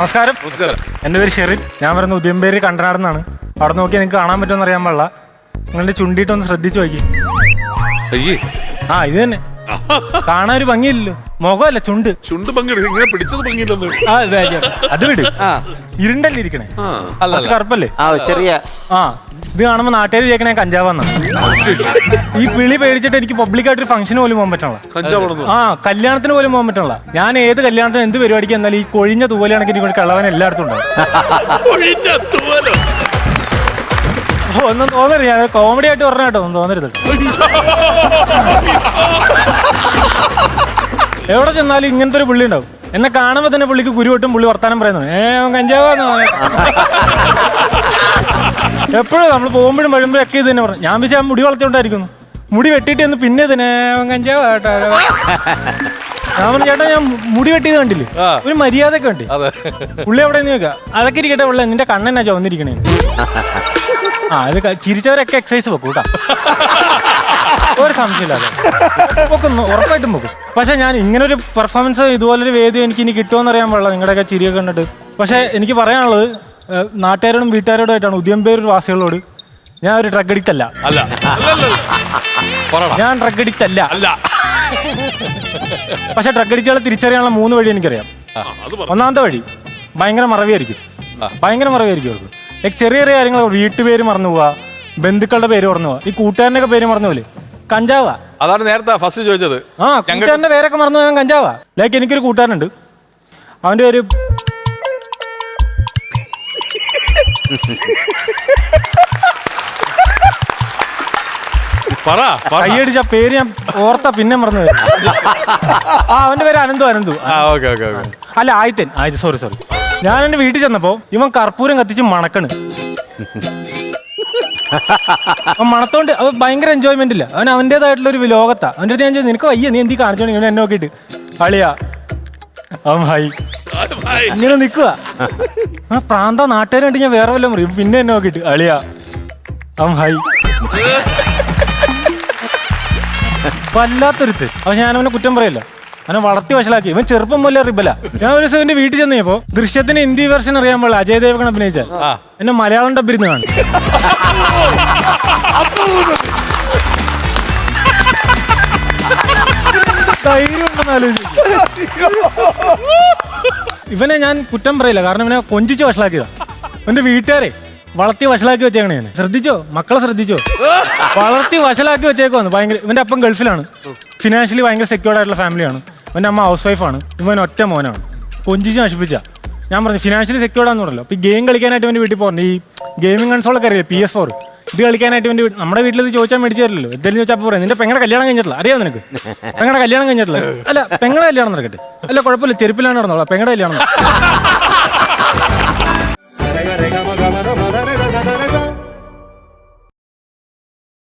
നമസ്കാരം. നമസ്കാരം. എന്റെ പേര് ഷെറിൻ. ഞാൻ പറയുന്ന ഉദ്യമ്പേര് കണ്ടനാടെന്നാണ്. അവിടെ നോക്കി നിങ്ങൾക്ക് കാണാൻ പറ്റുമെന്ന് അറിയാൻ പാടില്ല. നിങ്ങളുടെ ചുണ്ടിയിട്ടൊന്ന് ശ്രദ്ധിച്ചു നോക്കി. അയ്യേ. ആ ഇത് തന്നെ. കാണാൻ ഒരു ഭംഗിയില്ലല്ലോ. മുഖമല്ല ചുണ്ട്. ചുണ്ട് പങ്കിട് ഇങ്ങനെ പിടിച്ചത് പങ്കില്ലെന്ന് ആ ഇത്. അത് വിട്. ഇരുണ്ടല്ലേ ഇരിക്കണേ? കുറച്ച് കറുപ്പല്ലേ? ആ ചെറിയ. ആ ഇത് കാണുമ്പോ നാട്ടുകാർ വിചാരിക്കണേ കഞ്ചാവാന്ന് ഈ പിളി പേടിച്ചിട്ട് എനിക്ക് പബ്ലിക്കായിട്ട് ഒരു ഫംഗ്ഷന് പോലും പോകാൻ പറ്റണല്ല. കഞ്ചാവണെന്ന് ആ കല്യാണത്തിന് പോലും പോകാൻ പറ്റണല്ല. ഞാൻ ഏത് കല്യാണത്തിന് എന്ത് പരിപാടിക്ക് എന്നാലും ഈ കൊഴിഞ്ഞ തൂവലാണെങ്കിൽ എനിക്ക് കള്ളവൻ എല്ലായിടത്തും ഉണ്ടാവും ഒഴിഞ്ഞ തൂവലോ. ഒന്നും തോന്നരുത്. ഞാൻ കോമഡി ആയിട്ട് പറഞ്ഞ കേട്ടോ ഒന്നും തോന്നരുത് എവിടെ ചെന്നാലും ഇങ്ങനത്തെ ഒരു പുള്ളി ഉണ്ടാവും. എന്നെ കാണുമ്പോ തന്നെ പുള്ളിക്ക് കുരു പൊട്ടും പുള്ളി വർത്താനം പറയുന്നു ഏ കഞ്ചാവാന്ന് എപ്പോഴും നമ്മൾ പോകുമ്പോഴും വരുമ്പോഴും ഒക്കെ ഇത് തന്നെ പറഞ്ഞു. ഞാൻ വിചാരിച്ച മുടി വളർത്തിക്കൊണ്ടായിരിക്കുന്നു. മുടി വെട്ടിയിട്ട് എന്ന് പിന്നെ ഇതിനെ അവൻ കഞ്ചാവാ കേട്ടോ ഞാൻ പറഞ്ഞു ചേട്ടാ ഞാൻ മുടി വെട്ടിയത് കണ്ടില്ലേ? ഒരു മര്യാദയൊക്കെ ഉണ്ട്. പുള്ളി എവിടെ നിന്ന് വെക്കാം അതൊക്കെ ഇരിക്കട്ടെ ഉള്ള നിന്റെ കണ്ണെന്നാ ചുവന്നിരിക്കണേ ആ ഇത് ക- ചിരിച്ചവരൊക്കെ എക്സസൈസ് വെക്കും കേട്ടോ. ഒരു സംശയമില്ലാതെ പൊക്കും ഉറപ്പായിട്ടും പൊക്കും പക്ഷെ ഞാൻ ഇങ്ങനെ ഒരു പെർഫോമൻസ് ഇതുപോലൊരു വേദി എനിക്ക് ഇനി കിട്ടുമെന്ന് അറിയാൻ പാടില്ല. നിങ്ങളുടെയൊക്കെ ചിരിയൊക്കെ കണ്ടിട്ട്. പക്ഷെ എനിക്ക് പറയാനുള്ളത് ഏഹ്, നാട്ടുകാരോടും വീട്ടുകാരോടുമായിട്ടാണ് ഉദ്യംപേരൂർ വാസികളോട് ഞാൻ ഒരു ഡ്രഗ് അഡിക്റ്റ് അല്ല. അല്ല. പറടാ ഞാൻ ഡ്രഗ് അഡിക്റ്റ് അല്ല. അല്ല. പക്ഷെ ഡ്രഗ് അഡിക്റ്റുകളെ തിരിച്ചറിയാനുള്ള മൂന്ന് വഴി എനിക്കറിയാം. ആ, അത് പറ. ഒന്നാമത്തെ വഴി ഭയങ്കര മറവിയായിരിക്കും. ഭയങ്കര മറവിയായിരിക്കും അവർക്ക്. ചെറിയ ചെറിയ കാര്യങ്ങൾ വീട്ടുപേര് മറന്നു പോവാ. ബന്ധുക്കളുടെ പേര് മറന്നു പോവാ. ഈ കൂട്ടുകാരനൊക്കെ പേര് മറന്നു പോലെ കഞ്ചാവാ. അതാണ് നേരത്തെ ഫസ്റ്റ് ചോദിച്ചത്. ആ കൂട്ടുകാരന്റെ പേരൊക്കെ മറന്നു പോയാൽ കഞ്ചാവാ. ലൈക്ക് എനിക്കൊരു കൂട്ടുകാരനുണ്ട്. അവന്റെ പേര് പറ. കൈയടിച്ച പേര് ഞാൻ ഓർത്ത പിന്നെ മറന്നു ആ അവന്റെ പേര് അനന്തു അനന്തു. അല്ല ആയിത്തൻ ആയിത്തൻ സോറി സോറി ഞാൻ എന്റെ വീട്ടിൽ ചെന്നപ്പോ ഇവൻ കർപ്പൂരം കത്തിച്ച് മണക്കണ്. മണത്തോണ്ട് അവൻ ഭയങ്കര എൻജോയ്മെന്റ് ഇല്ല. അവൻ അവന്റെതായിട്ടുള്ള ഒരു ലോകത്താ. അവന്റെ അടുത്ത് ഞാൻ ചോദിച്ചു നിനക്ക് വയ്യ നീ എന്തി കാണിച്ചോണ്ട് ഇവൻ എന്നെ നോക്കിയിട്ട്? അളിയാ. ഇങ്ങനെ നിക്കുക ആ പ്രാന്ത ഞാൻ വേറെ വല്ലതും പറയും. പിന്നെ എന്നെ നോക്കിയിട്ട് അളിയാ അവൻ ഹായ്. വല്ലാത്തൊരുത്ത്. അപ്പൊ ഞാൻ അവനെ കുറ്റം പറയില്ല. അവനെ വളർത്തി വഷളാക്കി. ഇവൻ ചെറുപ്പം പോലെ റിബല. ഞാൻ ഒരു ദിവസം എന്റെ വീട്ടിൽ ചെന്നപ്പോ ദൃശ്യത്തിന് ഹിന്ദി വെർഷൻ അറിയാൻ പാടില്ല. അജയ് ദേവകൺ അഭിനയിച്ച. എന്നെ മലയാളം ഡബിരുന്ന് കാണും. ധൈര്യം ഉണ്ടെന്ന് ആലോചിച്ച്. ഇവനെ ഞാൻ കുറ്റം പറയില്ല. കാരണം ഇവനെ കൊഞ്ചിച്ച് വഷളാക്കിയതാ. എന്റെ വീട്ടുകാരെ വളർത്തി വഷളാക്കി വെച്ചേക്കണേ ഞാൻ. ശ്രദ്ധിച്ചോ? മക്കളെ ശ്രദ്ധിച്ചോ? വളർത്തി വഷളാക്കി വെച്ചേക്കുവാന്ന്. ഭയങ്കര ഇവന്റെ അപ്പം ഗൾഫിലാണ്. ഫിനാൻഷ്യലി ഭയങ്കര സെക്യൂർഡ് ആയിട്ടുള്ള ഫാമിലിയാണ് ഇവന്റെ അമ്മ ഹൗസ് വൈഫാണ് ഇവൻ ഒറ്റ മോനാണ്. കൊഞ്ചിച്ച് നശിപ്പിച്ച. ഞാൻ പറഞ്ഞു ഫിനാൻഷ്യലി സെക്യൂർഡാന്ന് പറഞ്ഞല്ലോ. അപ്പോൾ ഈ ഗെയിം കളിക്കാനായിട്ട് ഇവന്റെ വീട്ടിൽ പോകുന്നത് ഈ ഗെയിമിംഗ് കൺസോളൊക്കെ അറിയില്ലേ? പി എസ് ഫോർ ഇത് കളിക്കാനായിട്ട് ഇവന്റെ നമ്മുടെ വീട്ടിൽ ഇത് ചോദിച്ചാൽ മേടിച്ചു തരില്ലല്ലോ. എന്തെങ്കിലും ചോദിച്ചാൽ പറയാം നിന്റെ പെങ്ങളുടെ കല്യാണം കഴിഞ്ഞിട്ടില്ല. അറിയാം നിനക്ക്? പെങ്ങളുടെ കല്യാണം കഴിഞ്ഞിട്ടില്ല. അല്ല പെങ്ങളുടെ കല്യാണം നടക്കട്ടെ. അല്ല കുഴപ്പമില്ല. ചെരുപ്പിലാണ് നടന്നോളാം. പെങ്ങളുടെ കല്യാണം.